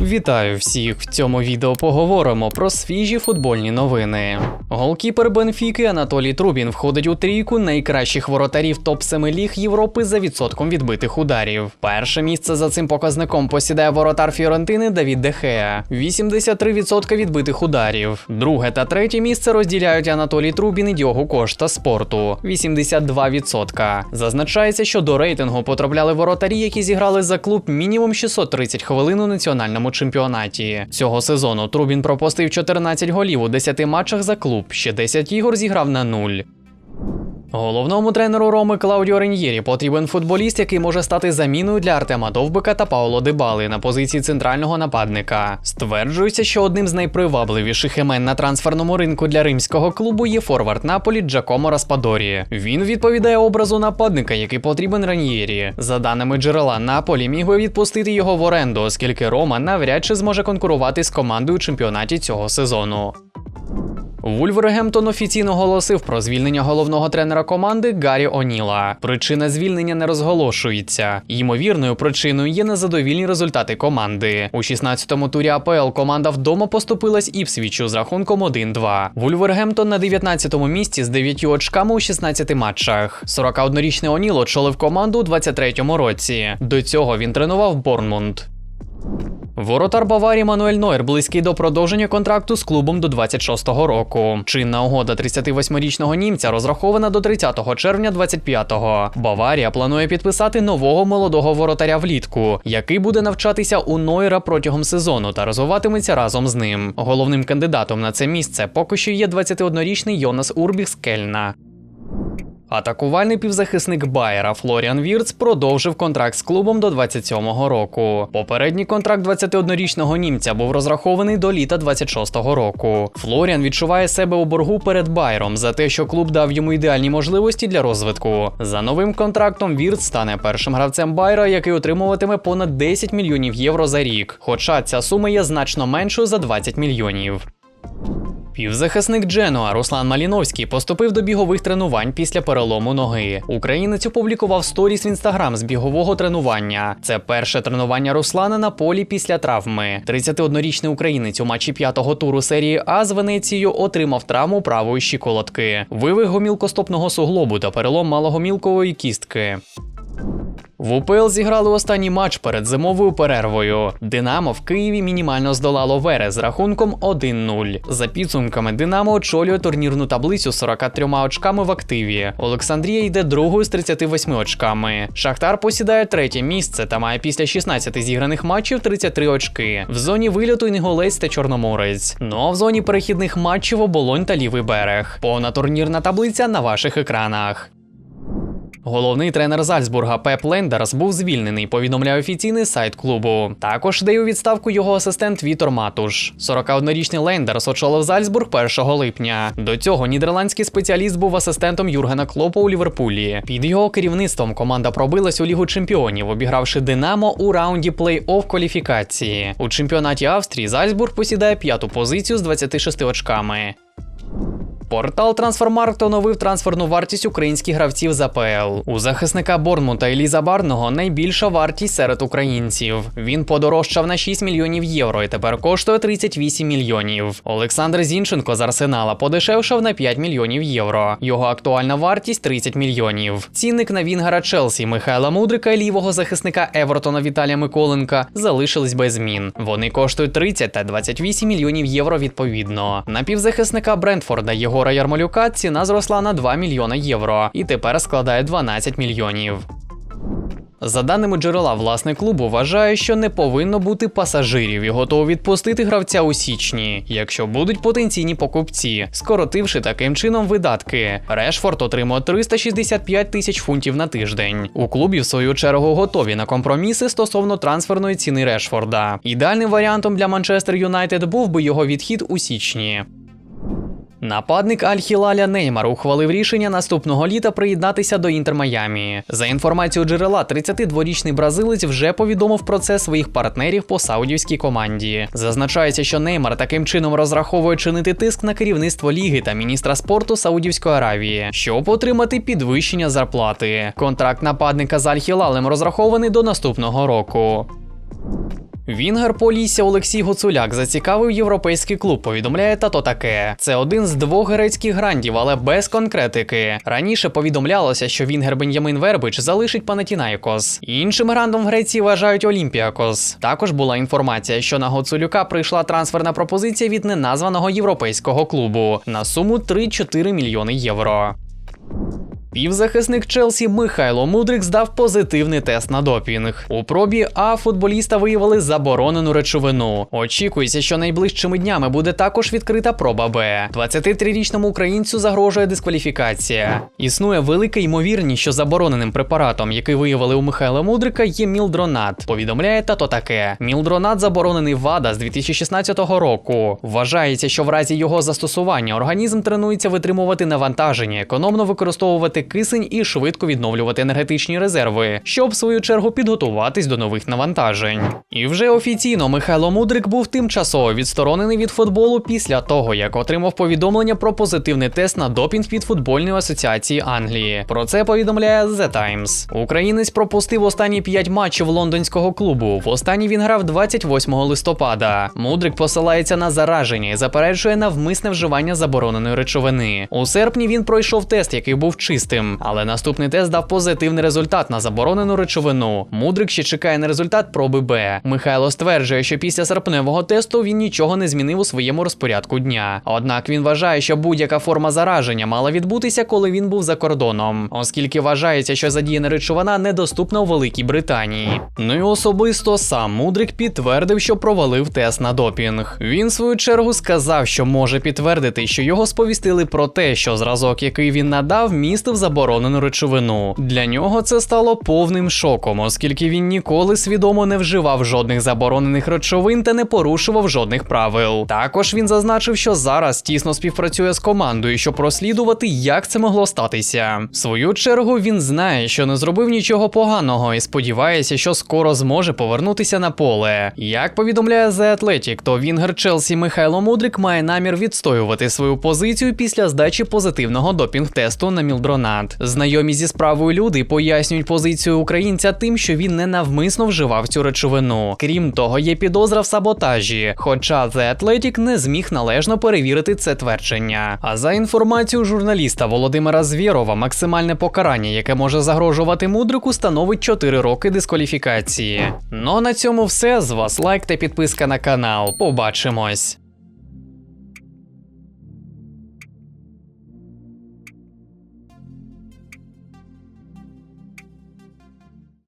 Вітаю всіх! В цьому відео поговоримо про свіжі футбольні новини. Голкіпер Бенфіки Анатолій Трубін входить у трійку найкращих воротарів топ-7 ліг Європи за відсотком відбитих ударів. Перше місце за цим показником посідає воротар Фіорентини Давід Дехеа 83% відбитих ударів. Друге та третє місце розділяють Анатолій Трубін і Діогу Кошта спорту 82%. Зазначається, що до рейтингу потрапляли воротарі, які зіграли за клуб мінімум 630 хвилин у національному чемпіонаті. Цього сезону Трубін пропустив 14 голів у 10 матчах за клуб, ще 10 ігор зіграв на нуль. Головному тренеру Роми Клаудіо Реньєрі потрібен футболіст, який може стати заміною для Артема Довбика та Пауло Дебали на позиції центрального нападника. Стверджується, що одним з найпривабливіших імен на трансферному ринку для римського клубу є форвард Наполі Джакомо Распадорі. Він відповідає образу нападника, який потрібен Реньєрі. За даними джерела, Наполі міг би відпустити його в оренду, оскільки Рома навряд чи зможе конкурувати з командою у чемпіонаті цього сезону. Вульвергемптон офіційно оголосив про звільнення головного тренера команди Гаррі Оніла. Причина звільнення не розголошується. Ймовірною причиною є незадовільні результати команди. У 16-му турі АПЛ команда вдома поступилась Іпсвічу з рахунком 1-2. Вульвергемптон на 19-му місці з 9 очками у 16 матчах. 41-річний Оніл очолив команду у 23-му році. До цього він тренував Борнмунд. Воротар Баварії Мануель Нойер близький до продовження контракту з клубом до 26-го року. Чинна угода 38-річного німця розрахована до 30 червня 25-го. Баварія планує підписати нового молодого воротаря влітку, який буде навчатися у Нойера протягом сезону та розвиватиметься разом з ним. Головним кандидатом на це місце поки що є 21-річний Йонас Урбіх з Кельна. Атакувальний півзахисник Байера Флоріан Вірц продовжив контракт з клубом до 27-го року. Попередній контракт 21-річного німця був розрахований до літа 26-го року. Флоріан відчуває себе у боргу перед Байером за те, що клуб дав йому ідеальні можливості для розвитку. За новим контрактом Вірц стане першим гравцем Байера, який отримуватиме понад 10 мільйонів євро за рік. Хоча ця сума є значно меншою за 20 мільйонів. Півзахисник Дженуа Руслан Маліновський поступив до бігових тренувань після перелому ноги. Українець опублікував сторіс в інстаграм з бігового тренування. Це перше тренування Руслана на полі після травми. 31-річний українець у матчі п'ятого туру серії А з Венецією отримав травму правої щиколотки, вивих гомілкостопного суглобу та перелом малогомілкової кістки. В УПЛ зіграли останній матч перед зимовою перервою. Динамо в Києві мінімально здолало Вере з рахунком 1-0. За підсумками Динамо очолює турнірну таблицю з 43 очками в активі. Олександрія йде другою з 38 очками. Шахтар посідає третє місце та має після 16 зіграних матчів 33 очки. В зоні вильоту Інгулець та Чорноморець. Ну а в зоні перехідних матчів оболонь та лівий берег. Повна турнірна таблиця на ваших екранах. Головний тренер Зальцбурга Пеп Лендерс був звільнений, повідомляє офіційний сайт клубу. Також дає у відставку його асистент Вітор Матуш. 41-річний Лендерс очолив Зальцбург 1 липня. До цього нідерландський спеціаліст був асистентом Юргена Клопа у Ліверпулі. Під його керівництвом команда пробилась у Лігу чемпіонів, обігравши Динамо у раунді плей-офф кваліфікації. У чемпіонаті Австрії Зальцбург посідає п'яту позицію з 26 очками. Портал Трансфермаркт оновив трансферну вартість українських гравців з АПЛ. У захисника Борнмута Еліза Барного найбільша вартість серед українців. Він подорожчав на 6 мільйонів євро і тепер коштує 38 мільйонів. Олександр Зінченко з Арсенала подешевшав на 5 мільйонів євро. Його актуальна вартість 30 мільйонів. Цінник на Вінгара Челсі Михайла Мудрика і лівого захисника Евертона Віталія Миколенка залишились без змін. Вони коштують 30 та 28 мільйонів євро відповідно. На півзахисника Брентфорда його Єгора Ярмолюка ціна зросла на 2 мільйони євро і тепер складає 12 мільйонів. За даними джерела, власник клубу вважає, що не повинно бути пасажирів і готовий відпустити гравця у січні, якщо будуть потенційні покупці, скоротивши таким чином видатки. Решфорд отримує 365 тисяч фунтів на тиждень. У клубі, в свою чергу, готові на компроміси стосовно трансферної ціни Решфорда. Ідеальним варіантом для Манчестер Юнайтед був би його відхід у січні. Нападник Аль-Хілаля Неймар ухвалив рішення наступного літа приєднатися до Інтер Майамі. За інформацією джерела, 32-річний бразилець вже повідомив про це своїх партнерів по саудівській команді. Зазначається, що Неймар таким чином розраховує чинити тиск на керівництво ліги та міністра спорту Саудівської Аравії, щоб отримати підвищення зарплати. Контракт нападника з Аль-Хілалем розрахований до наступного року. Вінгер Полісся Олексій Гуцуляк зацікавив європейський клуб. Повідомляє тато таке. Це один з двох грецьких грандів, але без конкретики. Раніше повідомлялося, що Вінгер Бен'ямин Вербич залишить Панатінайкос. Іншим грандом в Греції вважають Олімпіакос. Також була інформація, що на Гуцулюка прийшла трансферна пропозиція від неназваного європейського клубу на суму 3-4 мільйони євро. Півзахисник Челсі Михайло Мудрик здав позитивний тест на допінг. У пробі А футболіста виявили заборонену речовину. Очікується, що найближчими днями буде також відкрита проба Б. 23-річному українцю загрожує дискваліфікація. Існує велика ймовірність, що забороненим препаратом, який виявили у Михайла Мудрика, є мілдронат. Повідомляє тато таке. Мілдронат заборонений ВАДА з 2016 року. Вважається, що в разі його застосування організм тренується витримувати навантаження, економно використовувати кисень і швидко відновлювати енергетичні резерви, щоб в свою чергу підготуватись до нових навантажень. І вже офіційно Михайло Мудрик був тимчасово відсторонений від футболу після того, як отримав повідомлення про позитивний тест на допінг від футбольної асоціації Англії. Про це повідомляє The Times. Українець пропустив останні п'ять матчів лондонського клубу. В останній він грав 28 листопада. Мудрик посилається на зараження і заперечує навмисне вживання забороненої речовини. У серпні він пройшов тест, який був чистим, але наступний тест дав позитивний результат на заборонену речовину. Мудрик ще чекає на результат проби Б. Михайло стверджує, що після серпневого тесту він нічого не змінив у своєму розпорядку дня. Однак він вважає, що будь-яка форма зараження мала відбутися, коли він був за кордоном, оскільки вважається, що задіяна речовина недоступна у Великій Британії. Ну і особисто сам Мудрик підтвердив, що провалив тест на допінг. Він в свою чергу сказав, що може підтвердити, що його сповістили про те, що зразок, який він надав, містив заборонену речовину. Для нього це стало повним шоком, оскільки він ніколи свідомо не вживав жодних заборонених речовин та не порушував жодних правил. Також він зазначив, що зараз тісно співпрацює з командою, щоб розслідувати, як це могло статися. В свою чергу він знає, що не зробив нічого поганого і сподівається, що скоро зможе повернутися на поле. Як повідомляє The Athletic, то Вінгер Челсі Михайло Мудрик має намір відстоювати свою позицію після здачі позитивного допінг-тесту на мілдронат. Знайомі зі справою люди пояснюють позицію українця тим, що він ненавмисно вживав цю речовину. Крім того, є підозра в саботажі. Хоча The Athletic не зміг належно перевірити це твердження. А за інформацією журналіста Володимира Звєрова, максимальне покарання, яке може загрожувати мудрику, становить 4 роки дискваліфікації. Ну а на цьому все. З вас лайк та підписка на канал. Побачимось.